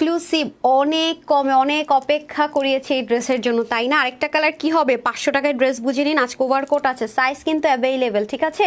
Exclusive অনেক কমে, অনেক অপেক্ষা করিয়েছে এই ড্রেসের জন্য, তাই না? আরেকটা কালার কি হবে? পাঁচশো টাকায় ড্রেস বুঝে নিন, আজকে ওভারকোট আছে সাইজ কিন্তু অ্যাভেলেবেল ঠিক আছে?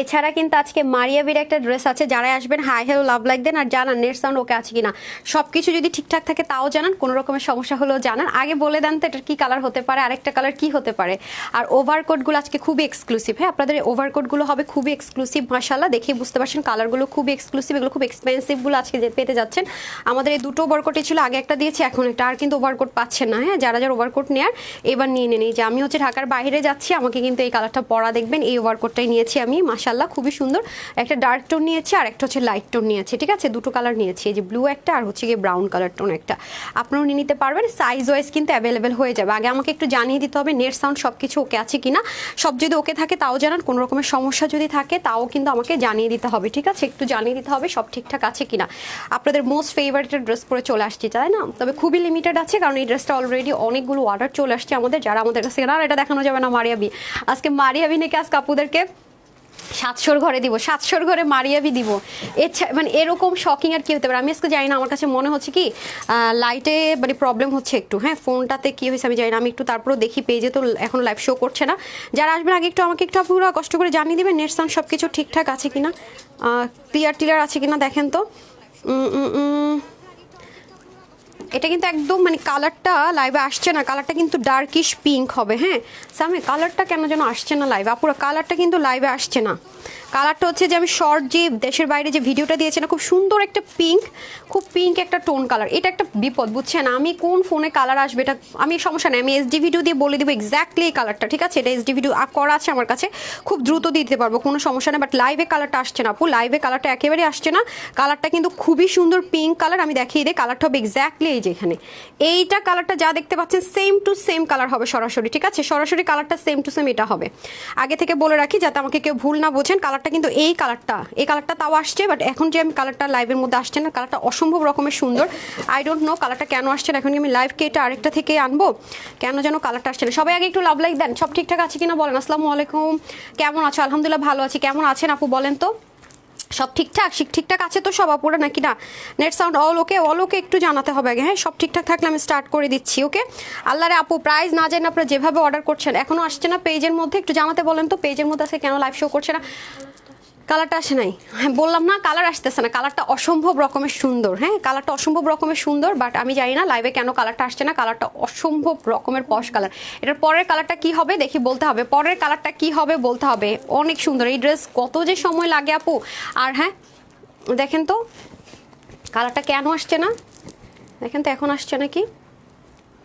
এছাড়া কিন্তু আজকে মারিয়াবির একটা ড্রেস আছে, যারা আসবেন হাই হ্যালো লাভ লাইক দেন আর জানান নেট সাউন্ড ওকে আছে কিনা। সব কিছু যদি ঠিকঠাক থাকে তাও জানান, কোনো রকমের সমস্যা হলেও জানান। আগে বলে দেন তো এটার কী কালার হতে পারে, আরেকটা কালার কি হতে পারে। আর ওভারকোটগুলো আজকে খুবই এক্সক্লুসিভ হ্যাঁ? আপনাদের ওভারকোটগুলো হবে খুবই এক্সক্লুসিভ মাসাল্লাহ দেখেই বুঝতে পারছেন কালারগুলো খুবই এক্সক্লুসিভ এগুলো খুব এক্সপেন্সিভগুলো আজকে পেতে যাচ্ছেন, আমাদের এই দুটো ওভারকোটই ছিল, আগে একটা দিয়েছি, এখন একটা আর কিন্তু ওভারকোট পাচ্ছেন না হ্যাঁ? যারা যারা ওভারকোট নেয়ার, এবার নিয়ে এই যে আমি হচ্ছে ঢাকার বাইরে যাচ্ছি, আমাকে কিন্তু এই কালারটা পরা দেখবেন, এই ওভারকোটটাই নিয়েছি আমি মাসাল্লাহ খুবই সুন্দর। একটা ডার্ক টোন নিয়েছি, আর একটা হচ্ছে লাইট টোন নিয়েছি, ঠিক আছে? দুটো কালার নিয়েছি, এই যে ব্লু একটা আর হচ্ছে গিয়ে ব্রাউন কালার টোন একটা। আপনারাও নিয়ে নিতে পারবেন সাইজ ওয়াইজ কিন্তু অ্যাভেলেবেল হয়ে যাবে। আগে আমাকে একটু জানিয়ে দিতে হবে নেট সাউন্ড সব কিছু ওকে আছে কিনা? সব যদি ওকে থাকে, তাও জানান, কোনো রকমের সমস্যা যদি থাকে, তাও কিন্তু আমাকে জানিয়ে দিতে হবে, ঠিক আছে? একটু জানিয়ে দিতে হবে, সব ঠিকঠাক আছে কিনা। আপনাদের মোস্ট ফেভারিটের ড্রেস পরে চলে আসছি, তাই না? তবে খুবই লিমিটেড আছে, কারণ এই ড্রেসটা অলরেডি অনেকগুলো অর্ডার চলে আসছে আমাদের, যারা আমাদের কাছে না এটা দেখানো যাবে না মারিয়াবি আজকে মারিয়াবি নাকি আজকে আপুদেরকে সাতশোর ঘরে দিব, সাতশোর ঘরে মারিয়াবি দিব। এছাড়া মানে এরকম শকিং আর কি হতে পারে। আমি আজকে জানি না, আমার কাছে মনে হচ্ছে কি লাইটে মানে প্রবলেম হচ্ছে একটু হ্যাঁ? ফোনটাতে কি হয়েছে আমি জানি না, আমি একটু তারপরেও দেখি পেজে তো এখন লাইভ শো করছে না। যারা আসবেন, আগে একটু আমাকে একটু পুরো কষ্ট করে জানিয়ে দেবেন নেট সাউন্ড সব কিছু ঠিকঠাক আছে কিনা? ক্লিয়ার টিলার আছে কিনা দেখেন তো। এটা কিন্তু একদম মানে কালারটা লাইভে আসছে না। কালারটা কিন্তু ডার্কিশ পিঙ্ক হবে হ্যাঁ? সামনে কালারটা কেন যেন আসছে না লাইভে আপুরা কালারটা কিন্তু লাইভে আসছে না। কালারটা হচ্ছে যে আমি শর্ট যে দেশের বাইরে যে ভিডিওটা দিয়েছি না খুব সুন্দর একটা পিঙ্ক খুব পিঙ্ক একটা টোন কালার এটা একটা বিপদ, বুঝছেন? আমি কোন ফোনে কালার আসবে এটা আমি সমস্যা নেই। আমি এসডি ভিডিও দিয়ে বলে দেবো এক্স্যাক্টলি এই কালারটা ঠিক আছে? এটা এসডি ভিডিও করা আছে আমার কাছে। খুব দ্রুত দিতে পারব, কোনো সমস্যা নেই। বাট লাইভে কালারটা আসছে না, আপু। লাইভে কালারটা একেবারেই আসছে না। কালারটা কিন্তু খুবই সুন্দর পিঙ্ক কালার আমি দেখিয়ে দিই। কালারটা হবে এক্স্যাক্টলি এই যে এখানে এইটা কালারটা যা দেখতে পাচ্ছেন সেম টু সেম কালার হবে সরাসরি, ঠিক আছে? সরাসরি কালারটা সেম টু সেম এটা হবে। আগে থেকে বলে রাখি, যাতে আমাকে কেউ ভুল না বোঝেন কালারটা কিন্তু এই কালারটা এই কালারটা তাও আসছে বাট এখন যে আমি কালারটা লাইভের মধ্যে আসছে না কালারটা অসম্ভব রকমের সুন্দর। আই ডোন্ট নো কালারটা কেন আসছে না, এখন কি আমি লাইভ এটা আরেকটা থেকে আনব? কেন যেন কালারটা আসছে না। সবাই আগে একটু লাভ লাইক দেন, সব ঠিকঠাক আছে কিনা বলেন। আসসালামু আলাইকুম। কেমন আছো? আলহামদুলিল্লাহ ভালো আছি। কেমন আছেন আপু বলেন তো? সব ঠিকঠাক? ঠিকঠাক আছে তো সব আপুরা নাকি না? Net sound all okay all okay একটু জানাতে হবে আগে হ্যাঁ? সব ঠিকঠাক থাকলে আমি স্টার্ট করে দিচ্ছি ওকে আল্লাহরে আপু প্রাইস না যায় না আপনারা যেভাবে অর্ডার করছেন এখনও আসছে না পেজের মধ্যে? একটু জানাতে বলেন তো পেজের মধ্যে আছে কেন লাইভ শো করছে না? কালারটা আসে নাই। হ্যাঁ বললাম না, কালার আসতেছে না। কালারটা অসম্ভব রকমের সুন্দর হ্যাঁ? কালারটা অসম্ভব রকমের সুন্দর বাট আমি জানি না লাইভে কেন কালারটা আসছে না। কালারটা অসম্ভব রকমের পশ কালার এটার পরের কালারটা কি হবে দেখি বলতে হবে। পরের কালারটা কি হবে বলতে হবে। অনেক সুন্দর। এই ড্রেস কত যে সময় লাগে আপু? আর হ্যাঁ দেখেন তো, কালারটা কেন আসছে না? দেখেন তো, এখন আসছে নাকি?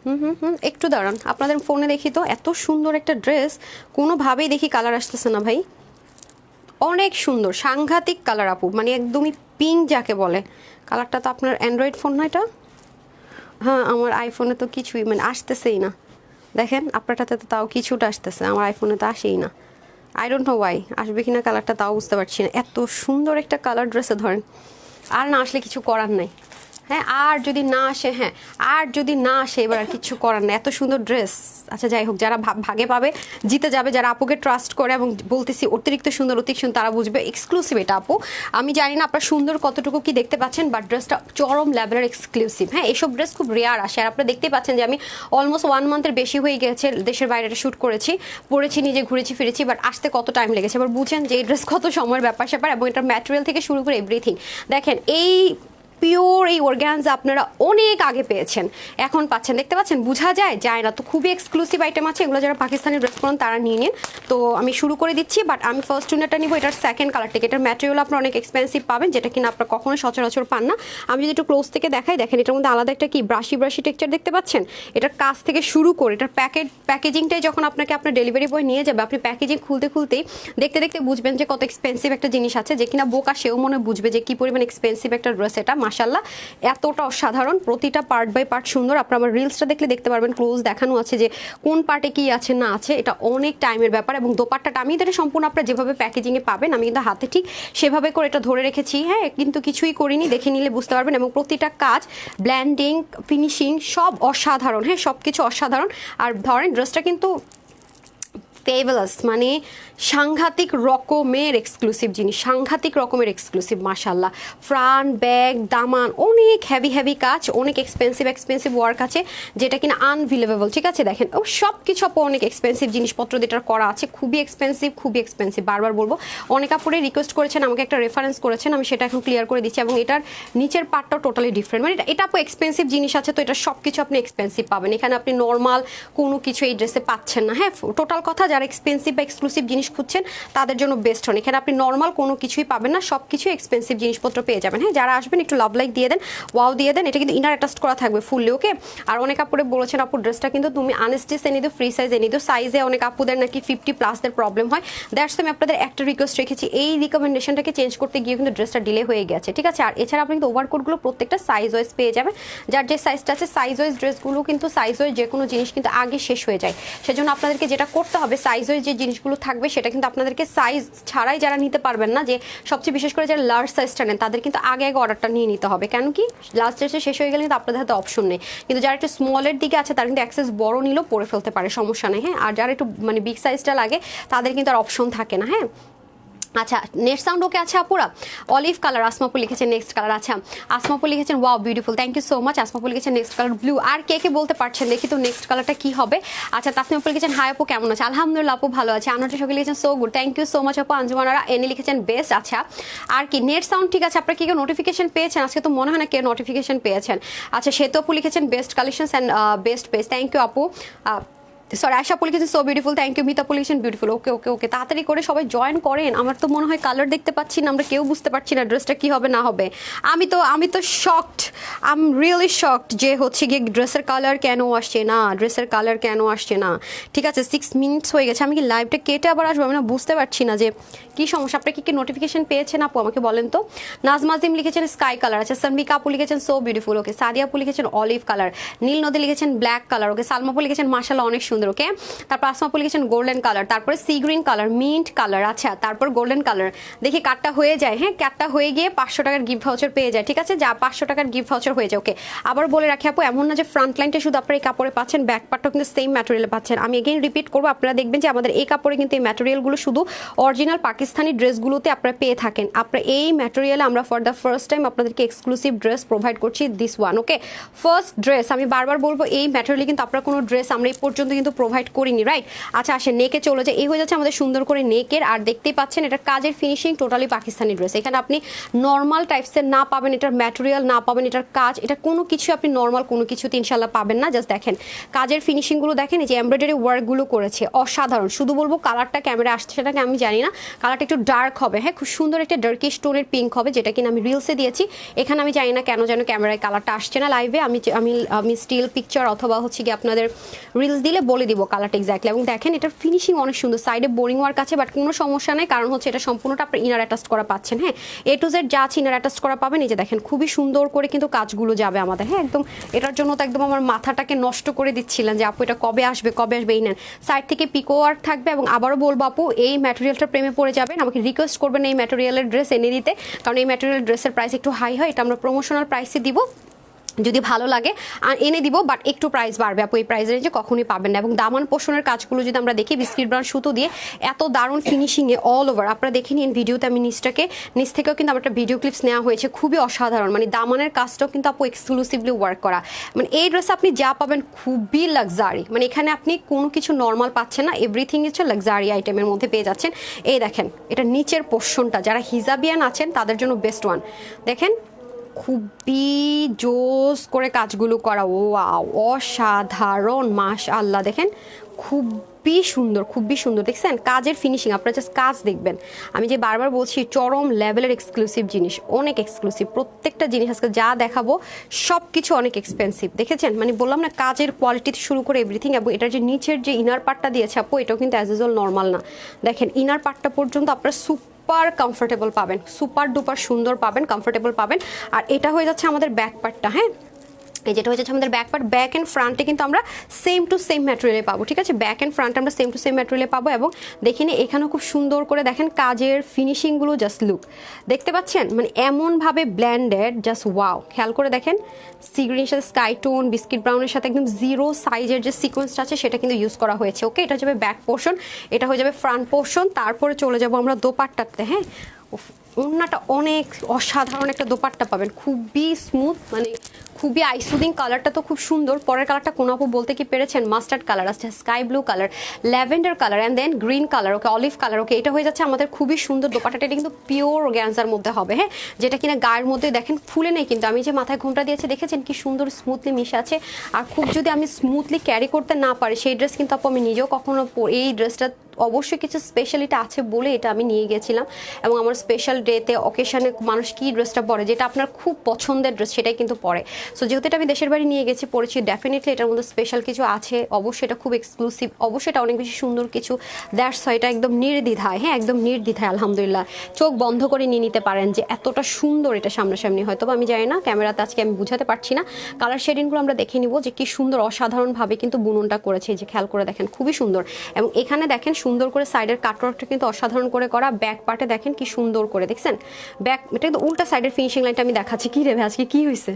হুম হুম হুম, একটু দাঁড়ান। আপনাদের ফোনে দেখি তো, এত সুন্দর একটা ড্রেস কোনোভাবেই দেখি কালার আসতেছে না ভাই। অনেক সুন্দর, সাংঘাতিক কালার আপু মানে একদমই পিঙ্ক যাকে বলে। কালারটা তো আপনার অ্যান্ড্রয়েড ফোন না এটা? হ্যাঁ আমার আইফোনে তো কিছুই মানে আসতেছেই না। দেখেন, আপনারটাতে তো তাও কিছুটা আসতেছে, আমার আইফোনে তো আসেই না। আই ডোন্ট নো ওয়াই আসবে কি না কালারটা তাও বুঝতে পারছি না। এত সুন্দর একটা কালার ড্রেসে ধরেন। আর না আসলে কিছু করার নাই। হ্যাঁ আর যদি না আসে হ্যাঁ আর যদি না আসে, এবার আর কিছু করার নেই। এত সুন্দর ড্রেস আচ্ছা যাই হোক, যারা ভাগে পাবে, জিতে যাবে। যারা আপুকে ট্রাস্ট করে এবং বলতেছি অতিরিক্ত সুন্দর অতিরিক্ত সুন্দর, তারা বুঝবে এক্সক্লুসিভ এটা আপু। আমি জানি না আপনার সুন্দর কতটুকু কি দেখতে পাচ্ছেন বাট ড্রেসটা চরম লেভেলের এক্সক্লুসিভ হ্যাঁ এসব ড্রেস খুব রেয়ার আসে। আর আপনারা দেখতেই পাচ্ছেন যে আমি অলমোস্ট ওয়ান মান্থের বেশি হয়ে গেছে দেশের বাইরে শ্যুট করেছি। পড়েছি, নিজে ঘুরেছি, ফিরেছি বাট আসতে কত টাইম লেগেছে? এবার বুঝেন যে এই ড্রেস কত সময়ের ব্যাপার স্যাপার এবং এটার ম্যাটেরিয়াল থেকে শুরু করে এভরিথিং দেখেন, এই পিওর এই অর্গ্যানজা আপনারা অনেক আগে পেয়েছেন। এখন পাচ্ছেন। দেখতে পাচ্ছেন? বোঝা যায়? যায় না। তো খুবই এক্সক্লুসিভ আইটেম আছে। এগুলো যারা পাকিস্তানি ড্রেস করেন তারা নিয়ে নিন। তো আমি শুরু করে দিচ্ছি বাট আমি ফার্স্ট টুনারটা নিব। এটার সেকেন্ড কালার থেকে এটার ম্যাটেরিয়াল আপনারা অনেক এক্সপেন্সিভ পাবেন, যেটা কিনা আপনারা কখনো সচরাচর পান না। আমি যদি একটু ক্লোজ থেকে দেখাই, দেখেন এটার মধ্যে আলাদা একটা কি? ব্রাশি ব্রাশি টেক্সচার দেখতে পাচ্ছেন? এটার কাজ থেকে শুরু করে, এটার প্যাকেট প্যাকেজিংটাই যখন আপনাকে আপনার ডেলিভারি বয় নিয়ে যাবে, আপনি প্যাকেজিং খুলতে খুলতেই দেখতে দেখতে বুঝবেন যে কত এক্সপেন্সিভ একটা জিনিস আছে, যে কিনা বোকা সেও মনে বুঝবে যে কি পরিমাণ এক্সপেন্সিভ একটা ড্রেস এটা। মাসাল্লাহ এতটা অসাধারণ, প্রতিটা পার্ট বাই পার্ট সুন্দর। আপনার আমার রিলসটা দেখলে দেখতে পারবেন ক্লোজ দেখানো আছে যে কোন পার্টে কি আছে, না আছে। এটা অনেক টাইমের ব্যাপার এবং দোপাট্টাটা আমি এটা সম্পূর্ণ আপনারা যেভাবে প্যাকেজিংয়ে পাবেন, আমি কিন্তু হাতে ঠিক সেভাবে করে এটা ধরে রেখেছি। হ্যাঁ কিন্তু কিছুই করিনি, দেখে নিলে বুঝতে পারবেন এবং প্রতিটা কাজ ব্ল্যান্ডিং ফিনিশিং সব অসাধারণ। হ্যাঁ সব কিছু অসাধারণ। আর ধরেন ড্রেসটা কিন্তু ফেভালাস মানে সাংঘাতিক রকমের এক্সক্লুসিভ জিনিস, সাংঘাতিক রকমের এক্সক্লুসিভ মাশাল্লাহ ফ্রান্ট ব্যাগ, দামান, অনেক হ্যাভি হ্যাভি কাজ, অনেক এক্সপেন্সিভ এক্সপেন্সিভ ওয়ার্ক আছে, যেটা কিনা আনভিলেবেবল ঠিক আছে? দেখেন, ও সব কিছু আপু অনেক এক্সপেন্সিভ জিনিসপত্র যেটার করা আছে, খুবই এক্সপেন্সিভ খুবই এক্সপেন্সিভ বারবার বলব। অনেক আপুরে রিকোয়েস্ট করেছেন, আমাকে একটা রেফারেন্স করেছেন, আমি সেটা এখন ক্লিয়ার করে দিচ্ছি, এবং এটার নিচের পার্টটাও টোটালি ডিফারেন্ট মানে এটা- এটা আপু এক্সপেন্সিভ জিনিস আছে, তো এটা সব কিছু আপনি এক্সপেন্সিভ পাবেন। এখানে আপনি নর্মাল কোনো কিছু এই ড্রেসে পাচ্ছেন না হ্যাঁ? টোটাল কথা, যারা এক্সপেন্সিভ বা এক্সক্লুসিভ জিনিস খুঁজছেন, তাদের জন্য বেস্ট হন এখানে আপনি নর্মাল কোনো কিছুই পাবেন না সব কিছু এক্সপেন্সিভ জিনিসপত্র পেয়ে যাবেন। হ্যাঁ যারা আসবেন, একটু লাভ লাইক দিয়ে দেন ওয়াও দিয়ে দেন, এটা কিন্তু ইনার অ্যাটাচ করা থাকবে ফুললি ওকে আর অনেক আপুরে বলেছেন, আপু ড্রেসটা কিন্তু তুমি আনস্টিস এনে দিও ফ্রি সাইজ এনে দিও। সাইজে অনেক আপুদের নাকি ফিফটি প্লাসদের প্রবলেম হয়। দ্যাটস আমি আপনাদের একটা রিকোয়েস্ট রেখেছি, এই রিকমেন্ডেশনটাকে চেঞ্জ করতে গিয়ে কিন্তু ড্রেসটা ডিলে হয়ে গেছে, ঠিক আছে? আর এছাড়া আপনি কিন্তু ওভারকোটগুলো প্রত্যেকটা সাইজ ওয়াইজ পেয়ে যাবেন। যার যে সাইজটা আছে সাইজ ওয়াইজ ড্রেসগুলো কিন্তু সাইজ ওয়াইজ যে কোনো জিনিস কিন্তু আগে শেষ হয়ে যায়। সেজন্য আপনাদেরকে যেটা করতে হবে সাইজ ওয়াইজ যে জিনিসগুলো থাকবে সেটা কিন্তু আপনাদেরকে সাইজ ছাড়াই যারা নিতে পারবেন না, যে সবচেয়ে বিশেষ করে যারা লার্জ সাইজটা নেন, তাদের কিন্তু আগে আগে অর্ডারটা নিয়ে নিতে হবে। কেন কি? লাস্ট ডেটে শেষ হয়ে গেলে কিন্তু আপনাদের হাতে অপশন নেই। কিন্তু যারা একটু স্মলের দিকে আছে, তারা কিন্তু অ্যাক্সেস বড় নিলেও পরে ফেলতে পারে, সমস্যা নেই হ্যাঁ? আর যারা একটু মানে বিগ সাইজটা লাগে, তাদের কিন্তু আর অপশন থাকে না হ্যাঁ? আচ্ছা নেক্সট সাউন্ড ওকে আছে আপুরা? অলিভ কালার আসমাপু লিখেছেন নেক্সট কালার আচ্ছা। আসমাপু লিখেছেন wow beautiful thank you so much আসমাপু লিখেছেন নেক্সট কালার ব্লু আর কে কে বলতে পারছেন? দেখি তো নেক্সট কালারটা কি হবে। আচ্ছা তাসমিমা লিখেছেন হাই আপু, কেমন আছে? আলহামদুলিল্লাহ আপু ভালো আছে। আনাটা সবাই লিখেছেন so good thank you so much আপু। আঞ্জুমানারা এনে লিখেছেন বেস্ট আচ্ছা। আর কি, নেট সাউন্ড ঠিক আছে? আপনারা কি কেউ নোটিফিকেশন পেয়েছেন? আজকে তো মনে হয় না কেউ নোটিফিকেশন পেয়েছেন। আচ্ছা শ্বেত আপু লিখেছেন best collections and best page thank you আপু। Sorry Asha pool so beautiful thank you Mita পুলিশন beautiful okay okay okay তাড়াতাড়ি করে সবাই জয়েন করেন। আমার তো মনে হয় কালার দেখতে পাচ্ছি না, আমরা কেউ বুঝতে পারছি না ড্রেসটা কি হবে, না হবে। আমি তো আমি তো shocked I am really shocked যে হচ্ছে গিয়ে ড্রেসের কালার কেন আসছে না ড্রেসের কালার কেন আসছে না। ঠিক আছে সিক্স মিনিটস হয়ে গেছে। আমি কি লাইভটা কেটে আবার আসব? আমি না বুঝতে পারছি না যে কি সমস্যা। আপনি কি কি নোটিফিকেশন পেয়েছেন আপু? আমাকে বলেন তো। নাজমাজিম লিখেছেন স্কাই কালার আচ্ছা সনমিকা আপু লিখেছেন সো বিউটিফুল ওকে সাদিয়া আপু লিখেছেন অলিভ কালার নীল নদী লিখেছেন ব্ল্যাক কালার ওকে সালমা আপু লিখেছেন মাশাল্লাহ অনেক সুন্দর। ওকে তারপর আসমা আপু লিখেছেন গোল্ডেন কালার তারপরে sea green colour mint colour আচ্ছা তারপর গোল্ডেন কালার দেখি কাটটা হয়ে যায় হ্যাঁ? কাটটা হয়ে গিয়ে পাঁচশো টাকার গিফট ভাউচার পেয়ে যায়, ঠিক আছে? যা পাঁচশো টাকার গিফট ভাউচার হয়ে যায় ওকে আবার বলে রাখি আপু, এমন না যে ফ্রন্ট লাইনটা শুধু আপনারা এই কাপড়ে পাচ্ছেন ব্যাক পার্টটাও কিন্তু সেম ম্যাটেরিয়ালে পাচ্ছেন। আমি এগেইন রিপিট করব, আপনারা দেখবেন যে আমাদের এই কাপড়ে কিন্তু এই ম্যাটেরিয়ালগুলো শুধু অরিজিনাল পাকিস্তানি ড্রেসগুলোতে আপনারা পেয়ে থাকেন। আপনারা এই ম্যাটেরিয়ালে আমরা ফর দ্য ফার্স্ট টাইম আপনাদেরকে এক্সক্লুসিভ ড্রেস প্রোভাইড করছি this one okay first dress আমি বারবার বলব, এই ম্যাটেরিয়ালে কিন্তু আপনার কোনো ড্রেস আমরা এই পর্যন্ত কিন্তু প্রোভাইড করিনি রাইট আচ্ছা আসে নেকে চলে যায় এই হয়ে যাচ্ছে আমাদের সুন্দর করে নেকের, আর দেখতেই পাচ্ছেন এটা কাজের ফিনিশিং টোটালি পাকিস্তানি ড্রেস এখানে আপনি নর্মাল টাইপসের না পাবেন, এটার ম্যাটেরিয়াল না পাবেন, এটার কাজ, এটা কোনো কিছু আপনি নর্মাল কোনো কিছুতে ইনশাল্লাহ পাবেন না জাস্ট দেখেন। কাজের ফিনিশিংগুলো দেখেন, এই যে এমব্রয়ডারি ওয়ার্কগুলো করেছে, অসাধারণ। শুধু বলব কালারটা ক্যামেরা আসছে সেটাকে আমি জানি না কালারটা একটু ডার্ক হবে হ্যাঁ খুব সুন্দর একটা ডার্কিশ টোনের পিঙ্ক হবে, যেটা কিনা আমি রিলসে দিয়েছি। এখানে আমি জানি না কেন যেন ক্যামেরায় কালারটা আসছে না লাইভে আমি আমি আমি স্টিল পিকচার অথবা হচ্ছে কি আপনাদের রিলস দিলে বলে দিব কালারটা এক্স্যাক্টলি এবং দেখেন, এটার ফিনিশিং অনেক সুন্দর। সাইডে বোরিং ওয়ার্ক আছে বাট কোনো সমস্যা নেই। কারণ হচ্ছে, এটা সম্পূর্ণটা আপনার ইনার অ্যাটাচ করা পাচ্ছেন হ্যাঁ? এ টু জেড যা আছে ইনার অ্যাটাচ করা পাবেন। এই যে দেখেন, খুবই সুন্দর করে কিন্তু কাজগুলো যাবে আমাদের হ্যাঁ? একদম, এটার জন্য তো একদম আমার মাথাটাকে নষ্ট করে দিচ্ছিলেন যে, আপু, এটা কবে আসবে? কবে আসবে? এই নেন। সাইড থেকে পিকো ওয়ার্ক থাকবে এবং আবারও বলব, আপু, এই ম্যাটেরিয়ালটা প্রেমে পড়ে যাবেন। আমাকে রিকোয়েস্ট করবেন এই ম্যাটেরিয়ালের ড্রেস এনে দিতে। কারণ এই ম্যাটেরিয়াল ড্রেসের প্রাইস একটু হাই হয়। এটা আমরা প্রমোশনাল প্রাইসে দিব। যদি ভালো লাগে, আর এনে দিব বাট একটু প্রাইস বাড়বে। আপু, এই প্রাইস রেঞ্জে কখনোই পাবেন না। এবং দামান পোষণের কাজগুলো যদি আমরা দেখি, বিস্কিট ব্রাউন সুতো দিয়ে, এত দারুণ ফিনিশিংয়ে অল ওভার আপনারা দেখে নিন ভিডিওতে আমি নিচটাকে, নিচ থেকেও কিন্তু আমার একটা ভিডিও ক্লিপস নেওয়া হয়েছে। খুবই অসাধারণ। মানে দামানের কাজটাও কিন্তু আপু এক্সক্লুসিভলি ওয়ার্ক করা। মানে এই ড্রেস আপনি যা পাবেন, খুবই লাক্সারি মানে এখানে আপনি কোনো কিছু নর্মাল পাচ্ছেন না এভরিথিং হচ্ছে লাক্সারি আইটেমের মধ্যে পেয়ে যাচ্ছেন। এই দেখেন, এটা নিচের পোর্শনটা যারা হিজাবিয়ান আছেন, তাদের জন্য বেস্ট ওয়ান দেখেন খুবই জোস করে কাজগুলো করা। ও অসাধারণ মাস আল্লাহ দেখেন, খুবই সুন্দর খুবই সুন্দর। দেখছেন, কাজের ফিনিশিং আপনারা জাস্ট কাজ দেখবেন। আমি যে বারবার বলছি, চরম লেভেলের এক্সক্লুসিভ জিনিস, অনেক এক্সক্লুসিভ প্রত্যেকটা জিনিস আজকে যা দেখাবো সব কিছু অনেক এক্সপেন্সিভ দেখেছেন? মানে বললাম না, কাজের কোয়ালিটি শুরু করে এভরিথিং এবং এটার যে নিচের যে ইনার পার্টটা দিয়েছে, আপু, এটাও কিন্তু অ্যাজ ইউজুয়াল নর্মাল না। দেখেন ইনার পার্টটা পর্যন্ত আপনারা সুপ সুপার কমফোর্টেবল পাবেন সুপার ডুপার সুন্দর পাবেন কমফোর্টেবল পাবেন। আর এটা হয়ে যাচ্ছে আমাদের ব্যাক পার্টটা হ্যাঁ? এই যেটা হচ্ছে আমাদের ব্যাক পার্ট ব্যাক অ্যান্ড ফ্রন্টে কিন্তু আমরা সেম টু সেম ম্যাটেরিয়ালে পাবো ঠিক আছে? ব্যাক অ্যান্ড ফ্রন্ট আমরা সেম টু সেম ম্যাটেরিয়ালে পাবো এবং দেখিনি এখানেও খুব সুন্দর করে দেখেন কাজের ফিনিশিংগুলো জাস্ট লুক দেখতে পাচ্ছেন? মানে এমনভাবে ব্ল্যান্ডেড জাস্ট ওয়াও খেয়াল করে দেখেন সি গ্রিনের সাথে স্কাই টোন বিস্কিট ব্রাউনের সাথে একদম জিরো সাইজের যে সিকোয়েন্সটা আছে সেটা কিন্তু ইউজ করা হয়েছে ওকে এটা যাবে ব্যাক পোর্শন এটা হয়ে যাবে ফ্রন্ট পোর্শন তারপরে চলে যাব আমরা দোপাট্টাতে হ্যাঁ? উফ, ওড়নাটা অনেক অসাধারণ একটা দোপাট্টা পাবেন খুবই স্মুথ মানে খুবই আইসুদিং কালারটা তো খুব সুন্দর। পরের কালারটা কোন আপু বলতে কি পেরেছেন? মাস্টার্ড কালার আছে sky blue colour lavender colour and then green colour okay olive colour okay এটা হয়ে যাচ্ছে আমাদের খুবই সুন্দর দোপাট্টাটা। এটা কিন্তু পিওর গ্যান্সার মধ্যে হবে হ্যাঁ? যেটা কিনা গায়ের মধ্যে দেখেন ফুলে নেই কিন্তু আমি যে মাথায় ঘোমটা দিয়েছি, দেখেছেন কি সুন্দর স্মুথলি মিশে আছে? আর খুব যদি আমি স্মুথলি ক্যারি করতে না পারি, সেই ড্রেস কিন্তু আপু আমি নিজেও কখনো এই ড্রেসটা অবশ্যই কিছু স্পেশালিটি আছে বলে এটা আমি নিয়ে গেছিলাম। এবং আমার স্পেশাল ডেতে অকেশনে মানুষ কী ড্রেসটা পরে, যেটা আপনার খুব পছন্দের ড্রেস সেটাই কিন্তু পরে। সো যেহেতু এটা আমি দেশের বাড়ি নিয়ে গেছি, পড়েছি ডেফিনেটলি এটার মধ্যে স্পেশাল কিছু আছে। অবশ্যই এটা খুব এক্সক্লুসিভ অবশ্যই এটা অনেক বেশি সুন্দর কিছু। দ্যাটস হয় এটা একদম নির্দ্বিধায় হ্যাঁ একদম নির্দ্বিধায়, আলহামদুলিল্লাহ। চোখ বন্ধ করে নিয়ে নিতে পারেন যে এতটা সুন্দর এটা সামনাসামনি। হয়তো আমি জানি না, ক্যামেরাতে আজকে আমি বুঝাতে পারছি না। কালার শেডিংগুলো আমরা দেখে নিব যে কি সুন্দর অসাধারণভাবে কিন্তু বুননটা করেছে যে খেয়াল করে দেখেন, খুবই সুন্দর। এবং এখানে দেখেন সুন্দর করে সাইডের কাটওয়ার্কটা কিন্তু অসাধারণ করে করা। ব্যাক পার্টে দেখেন কি সুন্দর করে দেখছেন? ব্যাক এটা কিন্তু উল্টা সাইডের ফিনিশিং লাইনটা আমি দেখাচ্ছি। কী ভাই, আজকে কী হয়েছে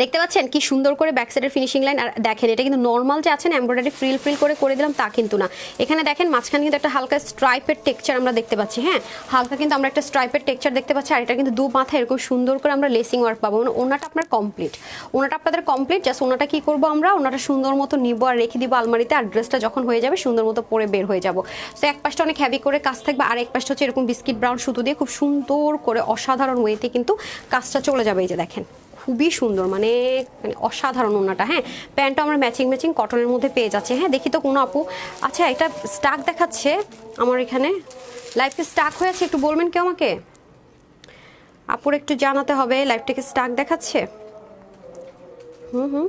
দেখতে পাচ্ছেন কি সুন্দর করে ব্যাক সাইডের ফিনিশিং লাইন আর দেখেন, এটা কিন্তু নর্মাল যে আছেন এমব্রয়ডারি ফ্রিল ফ্রিল করে করে দিলাম, তা কিন্তু না। এখানে দেখেন, মাঝখানে কিন্তু একটা হালকা স্ট্রাইপের টেক্সচার আমরা দেখতে পাচ্ছি হ্যাঁ? হালকা কিন্তু আমরা একটা স্ট্রাইপের টেক্সচার দেখতে পাচ্ছি, আর এটা কিন্তু দু মাথায় এরকম সুন্দর করে আমরা লেসিং ওয়ার্ক পাবো। মানে ওনাটা আপনার কমপ্লিট ওনাটা আপনাদের কমপ্লিট জাস্ট ওনাটা কি করব আমরা? ওনাটা সুন্দর মতো নিবো আর রেখে দিব আলমারিতে, আর ড্রেসটা যখন হয়ে যাবে, সুন্দর মতো পরে বের হয়ে যাব। তো এক পাশটা অনেক হ্যাভি করে কাজ থাকবে, আর এক পাশটা হচ্ছে এরকম বিস্কিট ব্রাউন সুতো দিয়ে খুব সুন্দর করে অসাধারণ ওয়েতে কিন্তু কাজটা চলে যাবে, এই যে দেখেন। খুবই সুন্দর মানে মানে অসাধারণ ওনাটা হ্যাঁ? প্যান্টটা আমরা ম্যাচিং ম্যাচিং কটনের মধ্যে পেয়ে যাচ্ছে হ্যাঁ? দেখি তো কোনো আপু। আচ্ছা এটা স্টাক দেখাচ্ছে আমার এখানে। লাইফে স্টাক হয়ে আছে, একটু বলবেন কি আমাকে? আপুর একটু জানাতে হবে লাইফটাকে স্টাক দেখাচ্ছে? হুম হুম।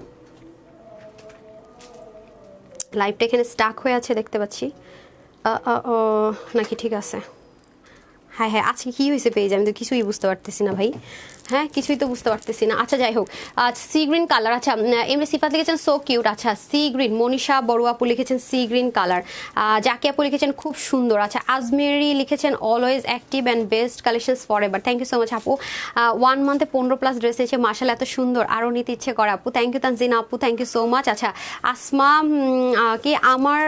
লাইভটা এখানে স্টাক হয়ে আছে, দেখতে পাচ্ছি। নাকি ঠিক আছে। হ্যাঁ হ্যাঁ আজকে কী হয়েছে পেজ আমি তো কিছুই বুঝতে পারতেছি না ভাই। হ্যাঁ কিছুই তো বুঝতে পারতেছি না। আচ্ছা যাই হোক। সি গ্রিন কালার আচ্ছা এম এমনি সিফাত লিখেছেন সো কিউট আচ্ছা সি গ্রিন মনীষা বড়ুয়া আপু লিখেছেন সি গ্রিন কালার জাকি আপু লিখেছেন, খুব সুন্দর। আচ্ছা আজমেরি লিখেছেন always active and best collections forever thank you so much আপু ওয়ান মান্থে পনেরো প্লাস ড্রেস এসে মার্শাল এত সুন্দর, আরও নিতে ইচ্ছে করে আপু। থ্যাংক ইউ তানজিন আপু থ্যাংক ইউ সো মাচ আচ্ছা আসমা কি আমার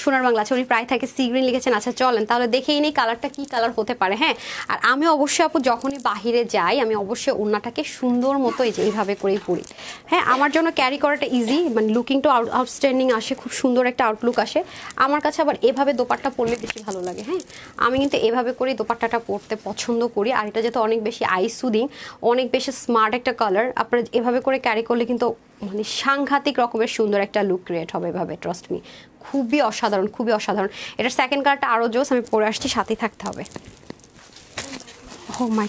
সোনার বাংলা আছে উনি প্রায় থাকে সি গ্রিন লিখেছেন। আচ্ছা চলেন, তাহলে দেখেই নেই কালারটা কী কালার হতে পারে হ্যাঁ। আর আমি অবশ্যই আপু, যখনই বাহিরে যাই, আমি অবশ্যই ওড়নাটাকে সুন্দর মতো এই যে এইভাবে করেই পরি। হ্যাঁ আমার জন্য ক্যারি করাটা ইজি মানে লুকিং টু আউট আউটস্ট্যান্ডিং আসে, খুব সুন্দর একটা আউটলুক আসে। আমার কাছে আবার এভাবে দোপাট্টা পরলে বেশি ভালো লাগে হ্যাঁ। আমি কিন্তু এভাবে করেই দোপাট্টাটা পরতে পছন্দ করি। আর এটা যেহেতু অনেক বেশি আই সুদিং অনেক বেশি স্মার্ট একটা কালার আপনারা এভাবে করে ক্যারি করলে কিন্তু মানে সাংঘাতিক রকমের সুন্দর একটা লুক ক্রিয়েট হবে এভাবে ট্রাস্ট মি খুবই অসাধারণ খুবই অসাধারণ। এটা সেকেন্ড কালারটা আরও জোস, আমি পরে আসছি, সাথেই থাকতে হবে। ও মাই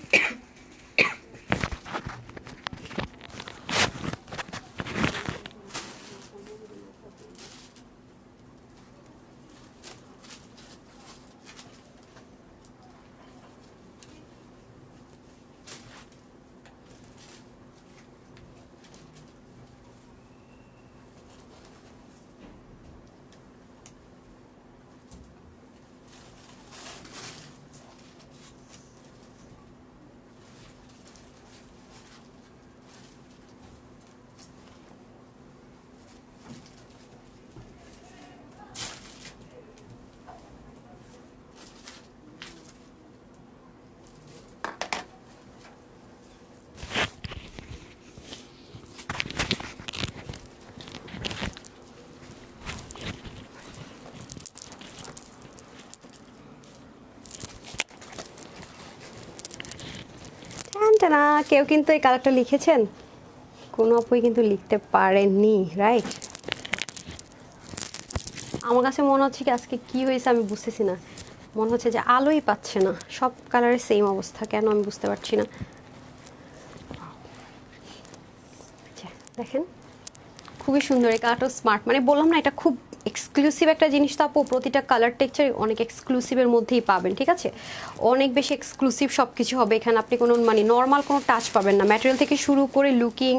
টানা কেউ কিন্তু এই কালারটা লিখেছেন? কোনো আপুই কিন্তু লিখতে পারেননি রাইট আমার কাছে মনে হচ্ছে কি আজকে কি হয়েছে আমি বুঝতেছি না। মনে হচ্ছে যে আলোই পাচ্ছে না। সব কালারের সেম অবস্থা, কেন আমি বুঝতে পারছি না? দেখেন। খুবই সুন্দর, এই কালারটাও স্মার্ট মানে বললাম না, এটা খুব এক্সক্লুসিভ একটা জিনিস তো আপু, প্রতিটা কালার টেক্সচার অনেক এক্সক্লুসিভের মধ্যেই পাবেন, ঠিক আছে? অনেক বেশি এক্সক্লুসিভ সব কিছু হবে এখানে, আপনি কোনো মানে নর্মাল কোনো টাচ পাবেন না। ম্যাটেরিয়াল থেকে শুরু করে লুকিং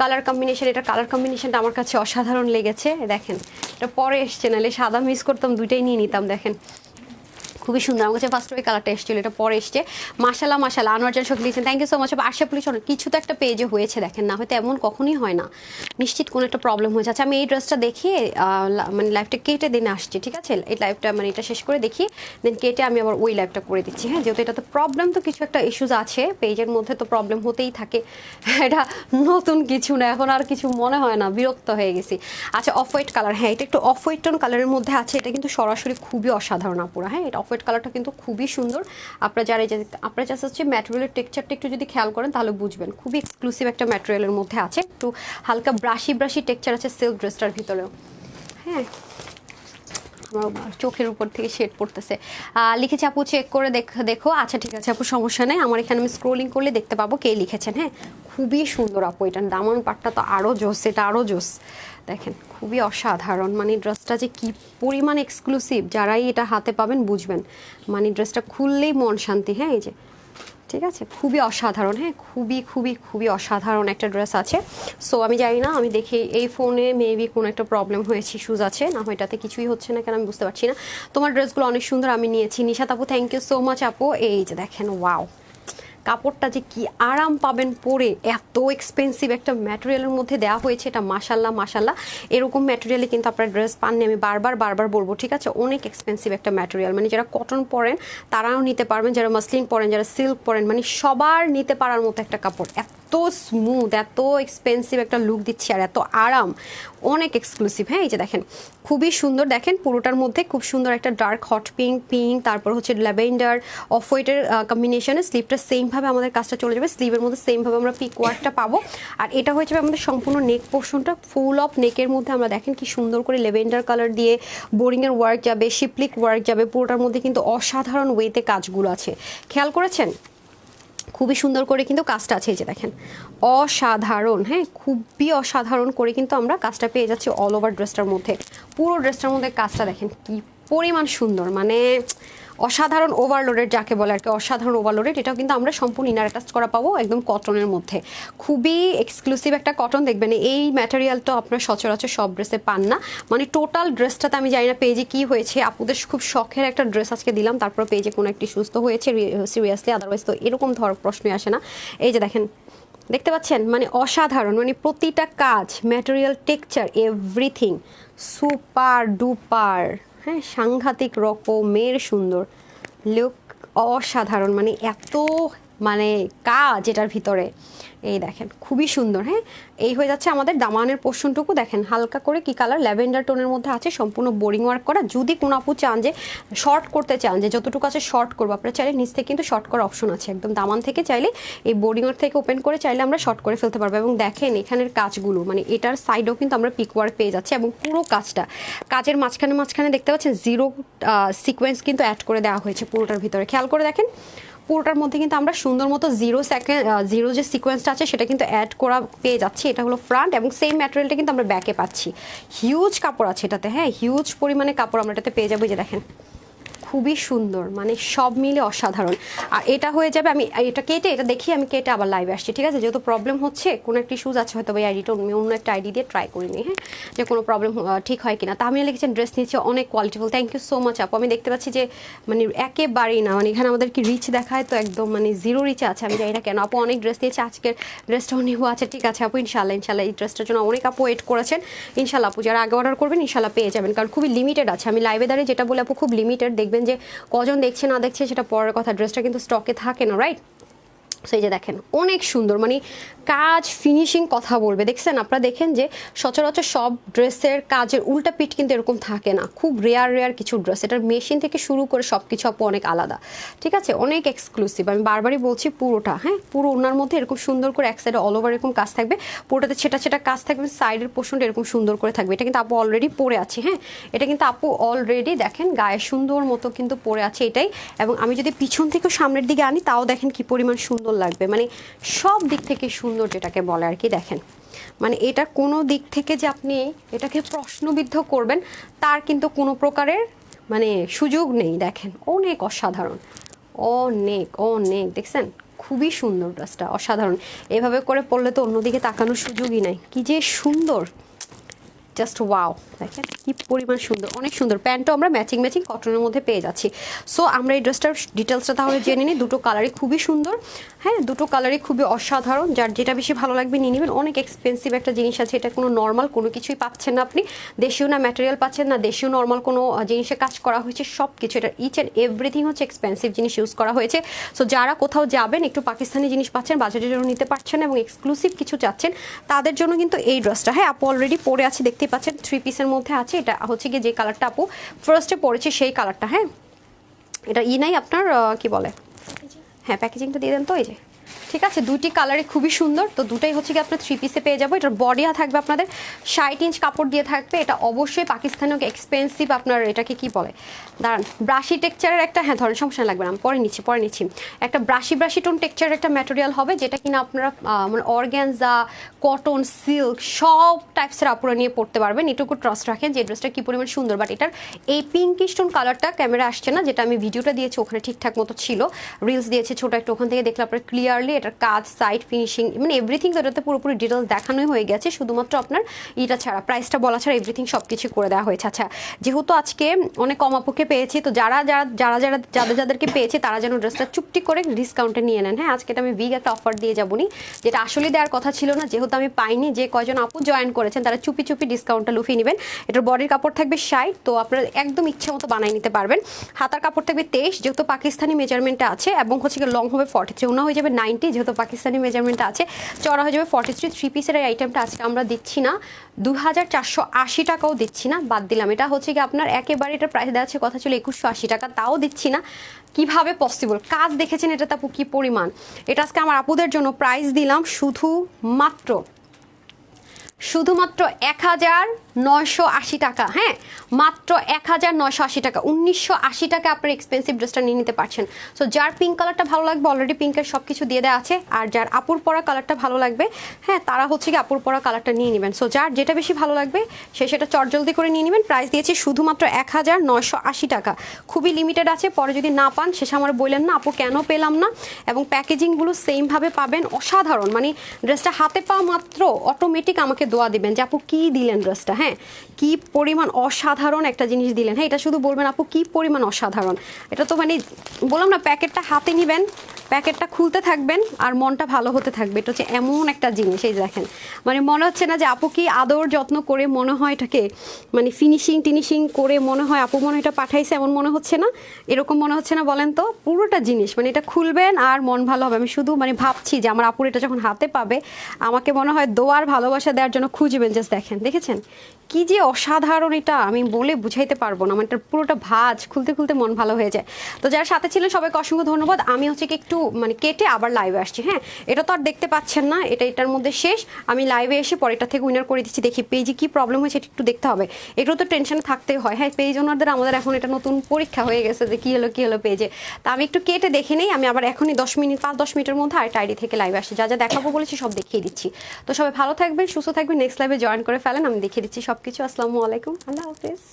কালার কম্বিনেশন এটা কালার কম্বিনেশনটা আমার কাছে অসাধারণ লেগেছে। দেখেন, এটা পরে এসছে, নাহলে সাদা মিস করতাম, দুইটাই নিয়ে নিতাম, দেখেন। খুবই সুন্দর। আমার কাছে ফার্স্ট ওই কালারটা এসেছিল, এটা পরে এসছে। মাসালা মাসালা আনোয়ার জান শোক দিয়েছেন thank you so much Asha police অনেক কিছু তো একটা পেজে হয়েছে, দেখেন, না হয়তো এমন কখনই হয় না। নিশ্চিত কোনো একটা প্রবলেম হয়েছে। আচ্ছা আমি এই ড্রেসটা দেখিয়ে মানে লাইফটা কেটে দিনে আসছি, ঠিক আছে? এই লাইফটা মানে এটা শেষ করে দেখি দেন কেটে আমি আবার ওই লাইফটা করে দিচ্ছি। হ্যাঁ যেহেতু এটা তো প্রবলেম তো কিছু একটা ইস্যুজ আছে পেজের মধ্যে তো প্রবলেম হতেই থাকে। এটা নতুন কিছু না, এখন আর কিছু মনে হয় না, বিরক্ত হয়ে গেছি। আচ্ছা অফ হোয়াইট কালার হ্যাঁ এটা একটু অফ হোয়াইট টোন কালারের মধ্যে আছে, এটা কিন্তু সরাসরি খুবই অসাধারণ, আপুরা। হ্যাঁ এটা অফ হোয়াইট কালারটা কিন্তু খুবই সুন্দর। আপনারা যারা আপনারা জাস্ট হচ্ছে ম্যাটেরিয়ালের টেক্সচারটা একটু যদি খেয়াল করেন তাহলে বুঝবেন। খুবই এক্সক্লুসিভ একটা ম্যাটেরিয়ালের মধ্যে আছে। একটু হালকা ব্রাশি ব্রাশি টেক্সচার আছে সিল্ক ড্রেসটার ভিতরেও হ্যাঁ। চোখের উপর থেকে শেড পড়তেছে। লিখেছে আপু চেক করে দেখো আচ্ছা ঠিক আছে আপু, সমস্যা নেই। আমার এখানে আমি স্ক্রোলিং করলে দেখতে পাবো কে লিখেছেন হ্যাঁ? খুবই সুন্দর আপু, এটার দামান পাটটা তো আরও জোস, এটা আরও জোস। দেখেন, খুবই অসাধারণ। মানে ড্রেসটা যে কি পরিমাণ এক্সক্লুসিভ যারাই এটা হাতে পাবেন বুঝবেন। মানে ড্রেসটা খুললেই মন শান্তি হ্যাঁ এই যে। ঠিক আছে? খুবই অসাধারণ হ্যাঁ খুবই খুবই খুবই অসাধারণ একটা ড্রেস আছে। সো আমি জানি না, আমি দেখি এই ফোনে মেবি কোনো একটা প্রবলেম হয়েছে ইস্যুজ আছে, না হয় এটাতে কিছুই হচ্ছে না কেন, আমি বুঝতে পারছি না। তোমার ড্রেসগুলো অনেক সুন্দর, আমি নিয়েছি। নিশাত আপু থ্যাংক ইউ সো মাচ আপু। এই যে দেখেন ওয়াও কাপড়টা যে কি আরাম পাবেন পরে, এত এক্সপেন্সিভ একটা ম্যাটেরিয়ালের মধ্যে দেওয়া হয়েছে, এটা মাসাল্লাহ মাসাল্লাহ এরকম ম্যাটেরিয়ালে কিন্তু আপনার ড্রেস পাননি, আমি বারবার বারবার বলব, ঠিক আছে? অনেক এক্সপেন্সিভ একটা ম্যাটেরিয়াল মানে যারা কটন পরেন, তারাও নিতে পারবেন, যারা মাসলিন পরেন, যারা সিল্ক পরেন মানে সবার নিতে পারার মতো একটা কাপড়। এত স্মুথ এত এক্সপেন্সিভ একটা লুক দিচ্ছে আর এত আরাম। অনেক এক্সক্লুসিভ হ্যাঁ এই যে দেখেন, খুবই সুন্দর। দেখেন, পুরোটার মধ্যে খুব সুন্দর একটা ডার্ক হট পিঙ্ক পিঙ্ক তারপর হচ্ছে ল্যাভেন্ডার অফ হোয়াইটের কম্বিনেশনে স্লিপটা সেমভাবে আমাদের কাজটা চলে যাবে। স্লিভের মধ্যে সেমভাবে আমরা পিক ওয়ার্কটা পাবো। আর এটা হয়ে যাবে আমাদের সম্পূর্ণ নেক পোর্শনটা ফুল অফ নেকের মধ্যে। আমরা দেখেন কি সুন্দর করে লেভেন্ডার কালার দিয়ে বোরিংয়ের ওয়ার্ক যাবে শিপলিক ওয়ার্ক যাবে। পুরোটার মধ্যে কিন্তু অসাধারণ ওয়েতে কাজগুলো আছে। খেয়াল করেছেন? খুবই সুন্দর করে কিন্তু কাজটা আছে, এই যে দেখেন। অসাধারণ হ্যাঁ? খুবই অসাধারণ করে কিন্তু আমরা কাজটা পেয়ে যাচ্ছি অল ওভার ড্রেসটার মধ্যে। পুরো ড্রেসটার মধ্যে কাজটা দেখেন, কি পরিমাণ সুন্দর। মানে অসাধারণ ওভারলোডেড যাকে বলে আর কি, অসাধারণ ওভারলোডেড এটাও কিন্তু আমরা সম্পূর্ণ ইনার অ্যাটাচ করা পাবো একদম কটনের মধ্যে। খুবই এক্সক্লুসিভ একটা কটন দেখবেন, এই ম্যাটেরিয়ালটা আপনার সচরাচর সব ড্রেসে পান না। মানে টোটাল ড্রেসটাতে আমি জানি না পেজে কি হয়েছে আপুদের খুব শখের একটা ড্রেস আজকে দিলাম, তারপর পেজে কোনো একটি সুস্থ হয়েছে সিরিয়াসলি আদারওয়াইজ তো এরকম ধর প্রশ্নই আসে না। এই যে দেখেন, দেখতে পাচ্ছেন? মানে অসাধারণ মানে প্রতিটা কাজ material texture everything super duper হ্যাঁ সাংঘাতিক রকমের সুন্দর। লুক অসাধারণ মানে এত মানে কাজ এটার ভিতরে। এই দেখেন, খুবই সুন্দর হ্যাঁ? এই হয়ে যাচ্ছে আমাদের দামানের পোর্শনটুকু। দেখেন, হালকা করে কি কালার ল্যাভেন্ডার টোনের মধ্যে আছে, সম্পূর্ণ বোরিং ওয়ার্ক করা। যদি কোনো আপু চান যে শর্ট করতে চান, যে যতটুকু আছে শর্ট করব, আপনারা চাইলে নিচ থেকে কিন্তু শর্ট করার অপশন আছে। একদম দামান থেকে চাইলে, এই বোরিং ওয়ার্ক থেকে ওপেন করে চাইলে আমরা শর্ট করে ফেলতে পারব। এবং দেখেন, এখানের কাজগুলো মানে এটার সাইডেও কিন্তু আমরা পিক ওয়ার্ক পেয়ে যাচ্ছি। এবং পুরো কাজটা, কাজের মাঝখানে মাঝখানে দেখতে পাচ্ছেন জিরো সিকোয়েন্স কিন্তু অ্যাড করে দেওয়া হয়েছে পুরোটার ভিতরে। খেয়াল করে দেখেন পুরোটার মধ্যে কিন্তু আমরা সুন্দর মতো জিরো সেকেন্ড জিরো যে সিকোয়েন্সটা আছে, সেটা কিন্তু অ্যাড করা পেয়ে যাচ্ছি। এটা হলো ফ্রন্ট এবং সেম ম্যাটেরিয়ালটা কিন্তু আমরা ব্যাকে পাচ্ছি। হিউজ কাপড় আছে এটাতে হ্যাঁ? হিউজ পরিমাণে কাপড় আমরা এটাতে পেয়ে যাব যে দেখেন। খুবই সুন্দর মানে সব মিলে অসাধারণ। আর এটা হয়ে যাবে, আমি এটা কেটে, এটা দেখি, আমি কেটে আবার লাইভে আসছি, ঠিক আছে? যেহেতু প্রবলেম হচ্ছে, কোনো একটা ইস্যুজ আছে, হয়তো ওই আইডিটা আমি অন্য একটা আইডি দিয়ে ট্রাই করিনি হ্যাঁ? যে কোনো প্রবলেম ঠিক হয় কিনা। তা আমি লিখেছেন ড্রেস নিচ্ছে অনেক qualityful thank you so much আপু। আমি দেখতে পাচ্ছি যে মানে একেবারেই না মানে এখানে আমাদের কি রিচ দেখায় তো একদম মানে জিরো রিচে আছে, আমি জানি না কেন। আপু অনেক ড্রেস দিয়েছে আজকের ড্রেসটাও নিবো আছে ঠিক আছে আপু ইনশাল্লাহ ইনশাল্লাহ এই ড্রেসটার জন্য অনেক আপু ওয়েট করেছেন। ইনশাল্লাহ আপু, যারা আগে অর্ডার করবেন ইনশাল্লাহ পেয়ে যাবেন, কারণ খুবই লিমিটেড আছে। আমি লাইভে দাঁড়িয়ে যেটা বলে, আপু, খুব লিমিটেড দেখবেন যে কজন দেখছে না দেখছে সেটা পরের কথা ড্রেসটা কিন্তু স্টকে থাকে না রাইট সেই যে দেখেন, অনেক সুন্দর মানে কাজ ফিনিশিং কথা বলবে। দেখছেন, আপনারা দেখেন যে সচরাচর সব ড্রেসের কাজের উল্টা পিঠ কিন্তু এরকম থাকে না। খুব রেয়ার রেয়ার কিছু ড্রেস। এটার মেশিন থেকে শুরু করে সব কিছু আপু অনেক আলাদা। ঠিক আছে? অনেক এক্সক্লুসিভ আমি বারবারই বলছি পুরোটা হ্যাঁ? পুরো ওনার মধ্যে এরকম সুন্দর করে এক সাইডে অল ওভার এরকম কাজ থাকবে। পুরোটাতে ছেটা ছেটা কাজ থাকবে সাইডের পোর্শনটা এরকম সুন্দর করে থাকবে। এটা কিন্তু আপু অলরেডি পরে আছে হ্যাঁ? এটা কিন্তু আপু অলরেডি দেখেন, গায়ে সুন্দর মতো কিন্তু পরে আছে এটাই। এবং আমি যদি পিছন থেকে সামনের দিকে আনি, তাও দেখেন কি পরিমাণ সুন্দর লাগবে। মানে সব দিক থেকে সুন্দর যেটাকে বলে আর কি, দেখেন। মানে এটা কোনো দিক থেকে যে আপনি এটাকে প্রশ্নবিদ্ধ করবেন, তার কিন্তু কোনো প্রকারের মানে সুযোগ নেই, দেখেন। অনেক অসাধারণ। অনেক অনেক, দেখছেন? খুবই সুন্দর ড্রেসটা অসাধারণ। এভাবে করে পড়লে তো অন্যদিকে তাকানোর সুযোগই নাই। কি যে সুন্দর! জাস্ট ওয়াও দেখেন, কি পরিমাণ সুন্দর, অনেক সুন্দর। প্যান্টও আমরা ম্যাচিং ম্যাচিং কটনের মধ্যে পেয়ে যাচ্ছি। সো আমরা এই ড্রেসটার ডিটেলসটা তাহলে জেনে নিই। দুটো কালারই খুবই সুন্দর। হ্যাঁ দুটো কালারই খুবই অসাধারণ। যার যেটা বেশি ভালো লাগবে নিয়ে নেবেন। অনেক এক্সপেন্সিভ একটা জিনিস আছে। এটা কোনো নর্মাল কোনো কিছুই পাচ্ছেন না আপনি। দেশীয় না ম্যাটেরিয়াল পাচ্ছেন না। দেশীয় নর্মাল কোনো জিনিসে কাজ করা হয়েছে। সব কিছু এটা ইচ অ্যান্ড এভরিথিং হচ্ছে এক্সপেন্সিভ জিনিস ইউজ করা হয়েছে। সো যারা কোথাও যাবেন, একটু পাকিস্তানি জিনিস পাচ্ছেন বাজেটের জন্য নিতে পারছেন এবং এক্সক্লুসিভ কিছু চাচ্ছেন, তাদের জন্য কিন্তু এই ড্রেসটা। হ্যাঁ আপু অলরেডি পরে আছে দেখতেই পাচ্ছেন থ্রি পিসের মধ্যে আছে। এটা হচ্ছে গিয়ে যে কালারটা আপু ফার্স্টে পড়েছে সেই কালারটা হ্যাঁ? এটা ই নাই আপনার কি বলে? হ্যাঁ প্যাকেজিংটা দিয়ে দেন তো এই যে। ঠিক আছে? দুটি কালারে খুবই সুন্দর। তো দুটাই হচ্ছে কি আপনার থ্রি পিসে পেয়ে যাব। এটার বডিয়া থাকবে আপনাদের ষাট ইঞ্চ কাপড় দিয়ে থাকবে। এটা অবশ্যই পাকিস্তানীয় এক্সপেন্সিভ আপনার, এটাকে কি বলে? দাঁড়ান ব্রাশি টেক্সচারের একটা হ্যাঁ ধরেন সমস্যা লাগবে আমি পরে নিচ্ছি পরে নিচ্ছি। একটা ব্রাশি ব্রাশি টোন টেক্সচারের একটা ম্যাটেরিয়াল হবে, যেটা কিনা আপনারা মানে অর্গ্যানজা কটন সিল্ক সব টাইপসের আপুরা নিয়ে পড়তে পারবেন। এটুকু ট্রাস্ট রাখেন যে ড্রেসটা কি পরিমাণ সুন্দর। বাট এটার এই পিঙ্ক স্টোন কালারটা ক্যামেরা আসছে না, যেটা আমি ভিডিওটা দিয়েছি, ওখানে ঠিকঠাক মতো ছিল। রিলস দিয়েছে ছোটো, একটা ওখান থেকে দেখলে আপনার ক্লিয়ারলি এটার কাজ সাইড ফিনিশিং মানে এভরিথিং তো এটাতে পুরোপুরি ডিটেলস দেখানোই হয়ে গেছে। শুধুমাত্র আপনার এটা ছাড়া প্রাইসটা বলা ছাড়া এভরিথিং সব কিছু করে দেওয়া হয়েছে। আচ্ছা যেহেতু আজকে অনেক কম আপুকে পেয়েছি, তো যারা যারা যারা যারা, যাদের, যাদেরকে পেয়েছে, তারা যেন ড্রেসটা চুপটি করে ডিসকাউন্টে নিয়ে নেন। হ্যাঁ আজকে আমি বিগ একটা অফার দিয়ে যাবনি, যেটা আসলে দেওয়ার কথা ছিল না। যেহেতু আমি পাইনি, যে কয়জন আপু জয়েন করেছেন, তারা চুপি চুপি ডিসকাউন্টটা লুফিয়ে নেবেন। এটার বডির কাপড় থাকবে ষাট, তো আপনারা একদম ইচ্ছে মতো বানিয়ে নিতে পারবেন। হাতার কাপড় থাকবে তেইশ, যেহেতু পাকিস্তানি মেজারমেন্টটা আছে, এবং হচ্ছে লং হবে ফর্টি ওনা হয়ে যাবে নাইনটি যেহেতু পাকিস্তানি মেজারমেন্টটা আছে, চড়া হয়ে যাবে ফর্টি থ্রি থ্রি পিসের এই আইটেমটা আজকে আমরা দিচ্ছি না। দু হাজার চারশো আশি টাকাও দিচ্ছি না, বাদ দিলাম। এটা হচ্ছে কি আপনার একেবারে এটা প্রাইস দেওয়া আছে কথা ছিল একুশশো আশি টাকা, তাও দিচ্ছি না। কীভাবে পসিবল কাজ দেখেছেন এটা আপু কি পরিমাণ? এটা আজকে আমার আপুদের জন্য প্রাইস দিলাম শুধু মাত্র শুধুমাত্র এক হাজার নয়শো আশি টাকা হ্যাঁ? মাত্র এক হাজার নয়শো আশি টাকা, উনিশশো আশি টাকা আপনার এক্সপেন্সিভ ড্রেসটা নিয়ে নিতে পারছেন। সো যার পিঙ্ক কালারটা ভালো লাগবে অলরেডি পিঙ্কের সব কিছু দিয়ে দেওয়া আছে, আর যার আপুর পরা কালারটা ভালো লাগবে হ্যাঁ তারা হচ্ছে কি আপুর পরা কালারটা নিয়ে নেবেন। সো যার যেটা বেশি ভালো লাগবে, সে সেটা চটজলদি করে নিয়ে নেবেন। প্রাইস দিয়েছি শুধুমাত্র এক হাজার নয়শো আশি টাকা। খুবই লিমিটেড আছে, পরে যদি না পান, শেষে আমার বললেন না, আপু, কেন পেলাম না? এবং প্যাকেজিংগুলো সেমভাবে পাবেন, অসাধারণ। মানে ড্রেসটা হাতে পাওয়া মাত্র অটোমেটিক আমাকে দোয়া দিবেন যে, আপু, কী দিলেন ড্রেসটা হ্যাঁ? কি পরিমাণ অসাধারণ একটা জিনিস দিলেন। হ্যাঁ এটা শুধু বলবেন আপু, কি পরিমাণ অসাধারণ? এটা তো মানে বললাম না, প্যাকেটটা হাতে নেবেন প্যাকেটটা খুলতে থাকবেন আর মনটা ভালো হতে থাকবে। এটা হচ্ছে এমন একটা জিনিস, এই দেখেন। মানে মনে হচ্ছে না যে আপু কি আদর যত্ন করে মনে হয় এটাকে মানে ফিনিশিং টিনিশিং করে মনে হয় আপু মনে এটা পাঠাইছে এমন মনে হচ্ছে না? এরকম মনে হচ্ছে না বলেন তো? পুরোটা জিনিস মানে এটা খুলবেন আর মন ভালো হবে। আমি শুধু মানে ভাবছি যে আমার আপুর এটা যখন হাতে পাবে, আমাকে মনে হয় দোয়ার ভালোবাসা দেওয়ার জন্য খুঁজবেন। জাস্ট দেখেন, দেখেছেন? কি যে অসাধারণ এটা। আমি বলে বুঝাইতে পারব না। মানে পুরোটা ভাজ, খুলতে খুলতে মন ভালো হয়ে যায়। তো যারা সাথে ছিলেন, সবাইকে অসংখ্য ধন্যবাদ। আমি হচ্ছে কি একটু মানে কেটে আবার লাইভে আসছি হ্যাঁ? এটা তো আর দেখতে পাচ্ছেন না, এটা এটার মধ্যে শেষ। আমি লাইভে এসে পরেরটা থেকে উইনার করে দিচ্ছি, দেখি পেজে কি প্রবলেম হয়েছে একটু দেখতে হবে। এগুলো তো টেনশন থাকতেই হয় হ্যাঁ? পেজ ওনারদের আমাদের এখন এটা নতুন পরীক্ষা হয়ে গেছে যে কী হলো কী হলো পেজে তা আমি একটু কেটে দেখে নেই, আমি আবার এখনই দশ মিনিট, পাঁচ, দশ মিনিটের মধ্যে আরেকটা আইডি থেকে লাইভে আসছি। যা যা দেখাবো বলেছি সব দেখিয়ে দিচ্ছি। তো সবাই ভালো থাকবেন, সুস্থ থাকবেন নেক্সট লাইভে জয়েন করে ফেলেন, আমি দেখিয়ে দিচ্ছি সব কিছু আসসালামু আলাইকুম, আল্লাহ হাফিজ।